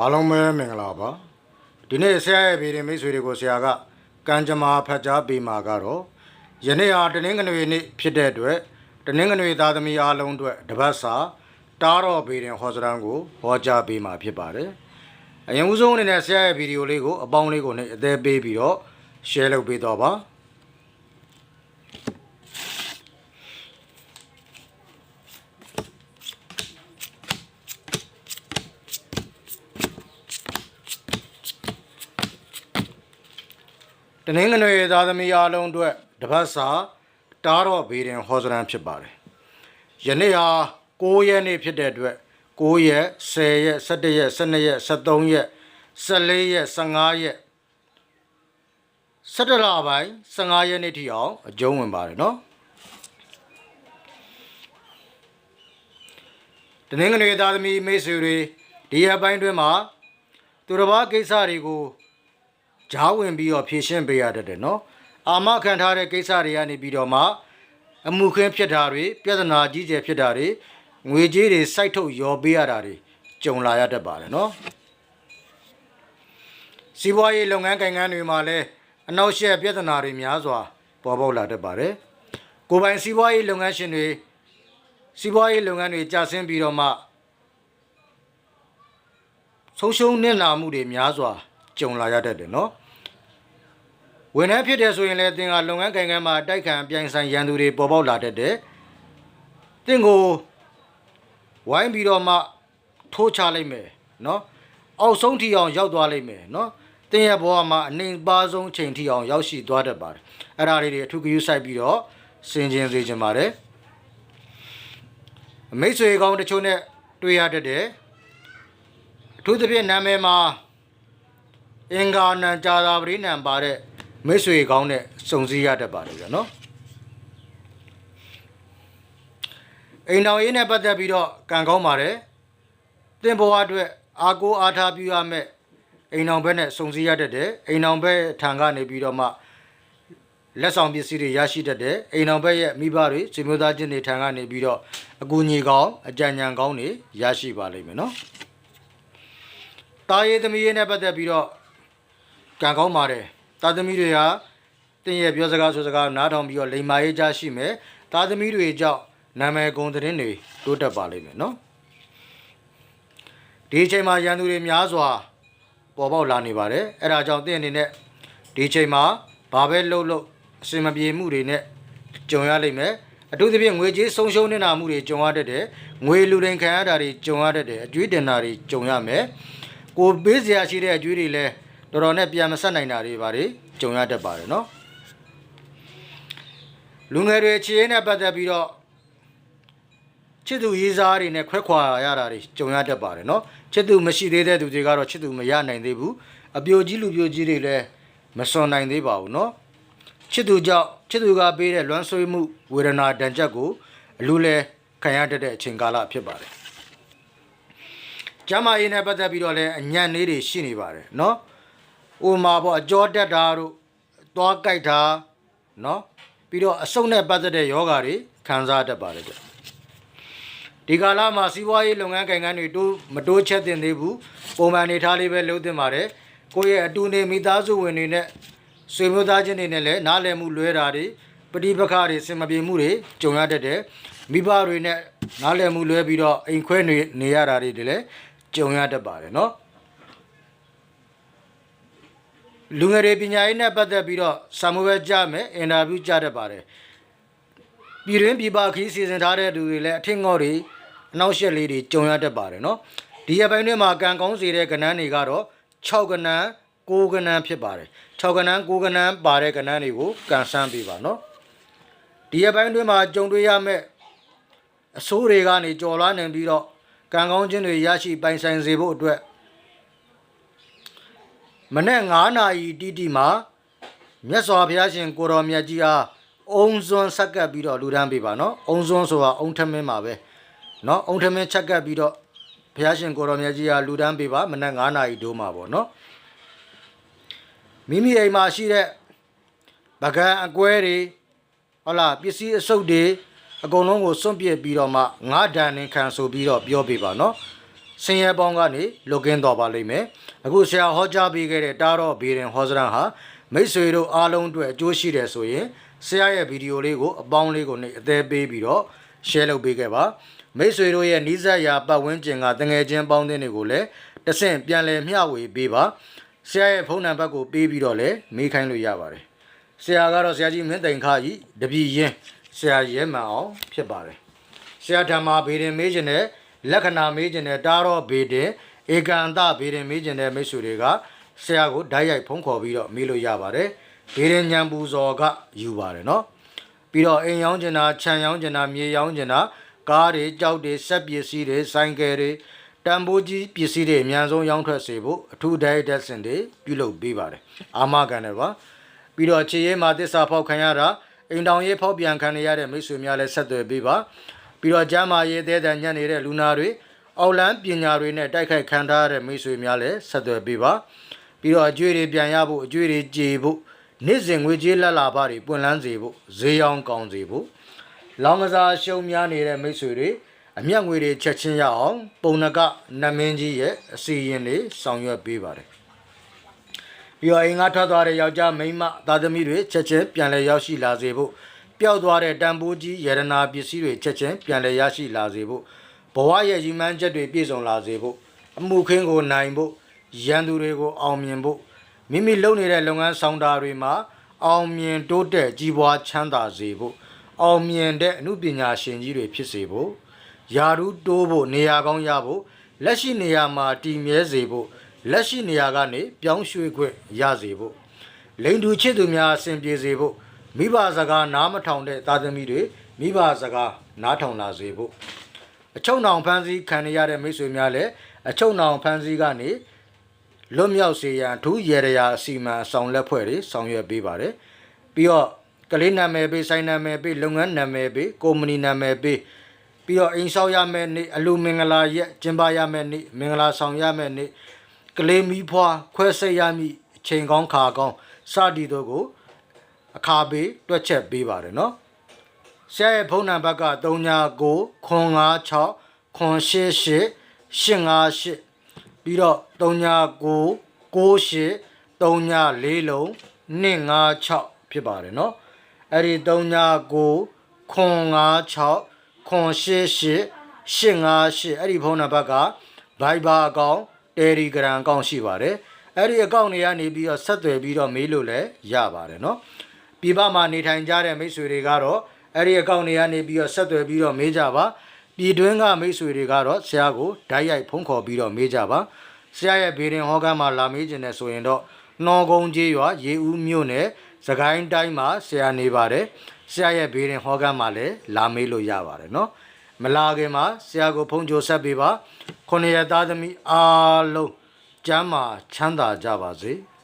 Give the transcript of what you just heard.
အားလုံးပဲမင်္ဂလာပါဒီနေ့ဆရာရဲ့ဗီဒီမိတ်ဆွေတွေကိုဆရာကကံကြမ္မာဖတ်ကြားပေးမှာကတော့ယနေ့ဟာတနင်္ဂနွေနေ့ဖြစ်တဲ့အတွက်တနင်္ဂနွေသားသမီးအားလုံးအတွက်တပတ်စာတားတော်ဗီဒီဟောစရန်ကိုဟောကြားပေးမှာဖြစ်ပါတယ်အရင်ဦးဆုံးအနေနဲ့ဆရာရဲ့ဗီဒီယိုလေးကိုအပေါင်းလေးကိုနဲ့အသေးပေးပြီးတော့ share လုပ်ပေးတော့ပါ တနင်္ဂနွေသားသမီးအားလုံးအတွက်တပတ်စာတားတော့ဘေးရင်ဟောစရန်ဖြစ်ပါတယ်။ယနေ့ဟာ9ရက်နေ့ဖြစ်တဲ့အတွက်9ရက်10ရက်17ရက်12ရက်13ရက်14ရက်15ရက်17လပိုင်း15ရက်နေ့ထိအောင်အကျုံးဝင်ပါတယ်နော်။တနင်္ဂနွေသားသမီးမိတ်ဆွေတွေဒီရက်ပိုင်းတွင်မှာသူတစ်ပါးကိစ္စတွေကို ဂျားဝင်ပြီးတော့ဖြည့်ရှင်းပေးရတတ်တယ်နော်အာမခံထားတဲ့ကိစ္စတွေကနေပြီးတော့မှအမှုခင်းဖြစ်တာတွေပြဿနာကြီးကျယ်ဖြစ်တာတွေငွေကြေးတွေစိုက်ထုတ်ရောပေးရတာတွေကြုံလာရတတ်ပါတယ်နော်စီးပွားရေးလုပ်ငန်းကိုင်ငန်းတွေမှာလည်းအနောက်ရှက်ပြဿနာတွေများစွာပေါ်ပေါက်လာတတ်ပါတယ်ကိုယ်ပိုင်စီးပွားရေးလုပ်ငန်းရှင်တွေစီးပွားရေးလုပ်ငန်းတွေကြာဆင်းပြီးတော့မှဆုံးရှုံးနစ်နာမှုတွေများစွာ ကြုံလာရတတ်တယ်နော်ဝန်ထမ်းဖြစ်တယ်ဆိုရင်လည်းသင်ကလုပ်ငန်းကိုင်ငန်းမှာတိုက်ခံပြိုင်ဆိုင်ရန်သူတွေပေါ်ပေါက်လာတတ်တယ်သင်ကိုဝိုင်းပြီးတော့မှထိုးချလိုက်မယ်နော်အောက်ဆုံးထီအောင်ရောက်သွားလိမ့်မယ်နော်သင်ရဲ့ဘဝမှာအနှိမ်ပါဆုံးချိန်ထီအောင်ရောက်ရှိသွားတတ်ပါတယ်အဲ့ဒါလေးတွေအထူးဂရုစိုက်ပြီးတော့စင်ကျင်စေချင်ပါတယ်မိတ်ဆွေကောင်းတချို့နဲ့တွေ့ရတတ်တယ်အထူးသဖြင့်နာမည်မှာ အင်္ဂါနံကြာသာပရိနံပါတဲ့မိတ်ဆွေကောင်းနဲ့စုံစည်းရတတ်ပါတယ်ဗျာနော်အိမ်တော်ရေးနဲ့ပတ်သက်ပြီးတော့ကံကောင်းပါတယ်သင်ဘဝအတွက်အာကိုအားထားပြုရမယ်အိမ်တော်ဘက်နဲ့စုံစည်းရတတ်တယ်အိမ်တော်ဘက်ထံကနေပြီးတော့မှလက်ဆောင်ပစ္စည်းတွေရရှိတတ်တယ်အိမ်တော်ဘက်ရဲ့မိဘတွေဆွေမျိုးသားချင်းတွေထံကနေပြီးတော့အကူအညီကောင်းအကြံဉာဏ်ကောင်းတွေရရှိပါလိမ့်မယ်နော်တာရေးသမီးရေးနဲ့ပတ်သက်ပြီးတော့ ကံကောင်းပါတယ်သားသမီးတွေဟာတင်းရဲ့ပြောစကားဆိုစကားနားထောင်ပြီးတော့လိမ္မာရေးကြရှိမယ်သားသမီးတွေကြောင့်နာမည်ဂုဏ်သတင်းတွေတိုးတက်ပါလိမ့်မယ်နော်ဒီအချိန်မှာရန်သူတွေများစွာပေါ်ပေါက်လာနေပါတယ်အဲ့ဒါကြောင့်တင်းအနေနဲ့ဒီအချိန်မှာဘာပဲလှုပ်လှုပ်အစင်မပြေမှုတွေနဲ့ကြုံရလိမ့်မယ်အထူးသဖြင့်ငွေကြေးဆုံးရှုံးနေတာမှုတွေကြုံရတတ်တယ်ငွေလူရင်ခံရတာတွေကြုံရတတ်တယ်အကျွေးတင်တာတွေကြုံရမယ်ကိုပေးစရာရှိတဲ့အကျွေးတွေလည်း တော်တော်နဲ့ပြန်မဆက်နိုင်တာတွေပါတွေကြုံရတတ်ပါတယ်နော်လူငယ်တွေခြေရင်းနဲ့ပတ်သက်ပြီးတော့ချစ်သူရေးစားတွေနဲ့ခွဲခွာရတာတွေကြုံရတတ်ပါတယ်နော်ချစ်သူမရှိသေးတဲ့သူတွေကတော့ချစ်သူမရနိုင်သေးဘူးအပြိုကြီးလူပြိုကြီးတွေလည်းမစွန်နိုင်သေးပါဘူးနော်ချစ်သူကြောင့်ချစ်သူကပေးတဲ့လွမ်းဆွေးမှုဝေဒနာဒဏ်ချက်ကိုအလူလဲခံရတတ်တဲ့အချိန်ကာလဖြစ်ပါတယ်ကျမ်းမာရေးနဲ့ပတ်သက်ပြီးတော့လည်းအညံ့လေးတွေရှိနေပါတယ်နော် ဥမာပေါ့အကြောတက်တာတို့သွားကြိုက်တာเนาะပြီးတော့အဆုတ်နဲ့ပတ်သက်တဲ့ယောဂါတွေခံစားတတ်ပါတယ်ကြဒီကာလမှာစီးပွားရေးလုပ်ငန်းကိုင်ငန်းတွေတိုးမတိုးချက်တင်သေးဘူးပုံမှန်နေထားလေးပဲလုပ်တင်ပါတယ်ကိုယ့်ရဲ့အတူနေမိသားစုဝင်တွေနဲ့ဆွေမျိုးသားချင်းတွေနဲ့လည်းနားလည်မှုလွဲတာတွေပဋိပက္ခတွေစင်မပြေမှုတွေကြုံရတတ်တယ်မိဘတွေနဲ့နားလည်မှုလွဲပြီးတော့အိမ်ခွဲနေနေရတာတွေလည်းကြုံရတတ်ပါတယ်เนาะ လူငယ်တွေပညာရေးနဲ့ပတ်သက်ပြီးတော့စာမိုးပဲကြားမယ်အင်တာဗျူးကြားတတ်ပါတယ်ပြည်တွင်းပြည်ပခီးစီစဉ်ထားတဲ့သူတွေလည်းအထင်ငေါ့တွေအနောက်ရှက်လေးတွေကြုံရတတ်ပါတယ်နော်ဒီရပိုင်းတွေမှာကံကောင်းစေတဲ့ကဏ္ဍတွေကတော့6ကဏ္ဍ9ကဏ္ဍဖြစ်ပါတယ်6ကဏ္ဍ9ကဏ္ဍပါတဲ့ကဏ္ဍတွေကိုကန်ဆန်းပေးပါနော်ဒီရပိုင်းတွေမှာကြုံတွေ့ရမယ့်အဆိုးတွေကနေကြော်လွှားနေပြီးတော့ကံကောင်းခြင်းတွေရရှိပိုင်ဆိုင်စေဖို့အတွက် မနေ့9နာရီတိတိမှာမြတ်စွာဘုရားရှင်ကိုတော်မြတ်ကြီးအားအုံစွန်းဆက်ကပ်ပြီးတော့လူဒန်းပေးပါနော်အုံစွန်းဆိုတာအုံထမင်းပါပဲနော်အုံထမင်းချက်ကပ်ပြီးတော့ဘုရားရှင်ကိုတော်မြတ်ကြီးအားလူဒန်းပေးပါမနေ့9နာရီဒိုးမှာပေါ့နော်မိမိအိမ်မှာရှိတဲ့ပကံအကွဲတွေဟုတ်လားပစ္စည်းအစုပ်တွေအကုန်လုံးကိုစွန့်ပစ်ပြီးတော့မှငါးဒဏ်နဲ့ခံဆိုပြီးတော့ပြောပေးပါနော် ဆင်းရဲပေါင်းကနေလွတ်ကင်းတော်ပါလိမ့်မယ်အခုဆရာဟောကြားပေးခဲ့တဲ့တာတော့ဘေရင်ဟောစရန်ဟာမိတ်ဆွေတို့အားလုံးအတွက်အကျိုးရှိတယ်ဆိုရင်ဆရာရဲ့ဗီဒီယိုလေးကိုအပေါင်းလေးကိုနှိပ်အသေးပေးပြီးတော့ share လုပ်ပေးခဲ့ပါမိတ်ဆွေတို့ရဲ့နီးစပ်ရာပတ်ဝန်းကျင်ကတငယ်ချင်းပေါင်းသင်းတွေကိုလည်းတဆင့်ပြန်လည်မျှဝေပေးပါဆရာရဲ့ဖုန်းနံပါတ်ကိုပေးပြီးတော့လည်းမေးခိုင်းလို့ရပါတယ်ဆရာကတော့ဆရာကြီးမင်းတိုင်ခါကြီးတပည့်ရင်ဆရာရဲမှန်အောင်ဖြစ်ပါတယ်ဆရာဓမ္မာဘေရင်မေးခြင်းနဲ့ လက္ခဏာမေးခြင်းနဲ့တားတော့ဘေတင်ဧကန်တဘေရင်မေးခြင်းနဲ့မိတ်ဆွေတွေကဆရာကိုဓာတ်ရိုက်ဖုန်းခေါ်ပြီးတော့မေးလို့ရပါတယ်ဘေရင်ညံပူဇော်ကယူပါတယ်နော်ပြီးတော့အိမ်ရောင်းကျင်တာခြံရောင်းကျင်တာမြေရောင်းကျင်တာကားတွေကြောက်တွေစက်ပစ္စည်းတွေဆိုင်ကယ်တွေတန်ဖိုးကြီးပစ္စည်းတွေအများဆုံးရောင်းထွက်စေဖို့အထူးဒိုင်တက်စင်တွေပြုလုပ်ပေးပါတယ်အာမခံတယ်ပါပြီးတော့ခြေရဲမှာတစ္ဆာဖောက်ခံရတာအိမ်တောင်ရေးဖောက်ပြန်ခံရတဲ့မိတ်ဆွေများလည်းဆက်သွယ်ပေးပါ ပြီးတော့ကျမ်းမာရေးသေးတဲ့ညံ့နေတဲ့လူနာတွေအောက်လန်းပညာတွေနဲ့တိုက်ခိုက်ခံထားရတဲ့မိတ်ဆွေများလည်းဆက်သွယ်ပေးပါပြီးတော့အကျွေးတွေပြန်ရဖို့အကျွေးတွေကြေဖို့နေ့စဉ်ငွေကြေးလက်လာပါတွေပွင့်လန်းစေဖို့ဈေးရောင်းကောင်းစေဖို့လောင်ကစားရှုံများနေတဲ့မိတ်ဆွေတွေအမျက်ငွေတွေချက်ချင်းရအောင်ပုံနကနတ်မင်းကြီးရဲ့အစီရင်လေးဆောင်ရွက်ပေးပါတယ်ပြီးတော့အိမ်ကထွက်သွားတဲ့ယောက်ျားမိန်းမသားသမီးတွေချက်ချင်းပြန်လည်ရောက်ရှိလာစေဖို့ ပျောက်သွားတဲ့တန်ဖိုးကြီးယရနာပစ္စည်းတွေချက်ချင်းပြန်လည်ရရှိလာစေဖို့ဘဝရဲ့ရည်မှန်းချက်တွေပြည့်စုံလာစေဖို့အမှုခင်းကိုနိုင်ဖို့ရန်သူတွေကိုအောင်မြင်ဖို့မိမိလုပ်နေတဲ့လုပ်ငန်းဆောင်တာတွေမှာအောင်မြင်တိုးတက်ကြီးပွားချမ်းသာစေဖို့အောင်မြင်တဲ့အမှုပညာရှင်ကြီးတွေဖြစ်စေဖို့ယာရုတိုးဖို့နေရာကောင်းရဖို့လက်ရှိနေရာမှာတည်မြဲစေဖို့လက်ရှိနေရာကနေပြောင်းရွှေ့ခွင့်ရစေဖို့လိန်တူချစ်သူများအစဉ်ပြေစေဖို့ မိဘစကားနားမထောင်တဲ့သားသမီးတွေမိဘစကားနားထောင်လာစေဖို့အချုံနောင်ဖန်းစည်းခံရတဲ့မိတ်ဆွေများလည်းအချုံနောင်ဖန်းစည်းကနေလွတ်မြောက်စေရန်အထူးရေရရာအစီအမံအဆောင်လက်ဖွဲ့တွေဆောင်ရွက်ပေးပါတယ်ပြီးတော့ကလေးနာမည်ပေးဆိုင်နာမည်ပေးလုပ်ငန်းနာမည်ပေးကုမ္ပဏီနာမည်ပေးပြီးတော့အိမ်ဆောက်ရမယ့်နေ့အလူမင်္ဂလာရက်ကျင်းပရမယ့်နေ့မင်္ဂလာဆောင်ရမယ့်နေ့ကလေးမီးဖွားခွဲစိတ်ရမည့်အချိန်ကောင်းခါကောင်းစသည်တို့ကို အခါပေးတွက်ချက်ပေးပါတယ်နော်ဆရာရဲ့ဖုန်းနံပါတ်က399956 988ပြီးတော့3999 98 39လုံး256ဖြစ်ပါတယ်နော်အဲ့ဒီ3999 956 988 858အဲ့ဒီဖုန်းနံပါတ်က Viber အကောင့် Telegram အကောင့်ရှိပါတယ်အဲ့ဒီအကောင့်တွေကနေပြီးတော့ဆက်သွယ်ပြီးတော့မေးလို့လည်းရပါတယ်နော် ပြည်ပမှာနေထိုင်ကြတဲ့မိတ်ဆွေတွေကတော့အဲ့ဒီအကောင့်တွေကနေပြီးတော့ဆက်သွယ်ပြီးတော့မေးကြပါပြည်တွင်းကမိတ်ဆွေတွေကတော့ဆရာကိုဓာတ်ရိုက်ဖုန်းခေါ်ပြီးတော့မေးကြပါဆရာရဲ့ဘေးရင်ဟောကမ်းမှာလာမေးခြင်းနဲ့ဆိုရင်တော့နှောကုန်းကြီးရွာရေဦးမြို့နယ်စကိုင်းတိုင်းမှာဆရာနေပါတယ်ဆရာရဲ့ဘေးရင်ဟောကမ်းမှာလည်းလာမေးလို့ရပါတယ်နော်မလာခင်မှာဆရာကိုဖုန်းကြိုဆက်ပေးပါခொနရသားသမီးအားလုံးကျမ်းမာချမ်းသာကြပါစေ။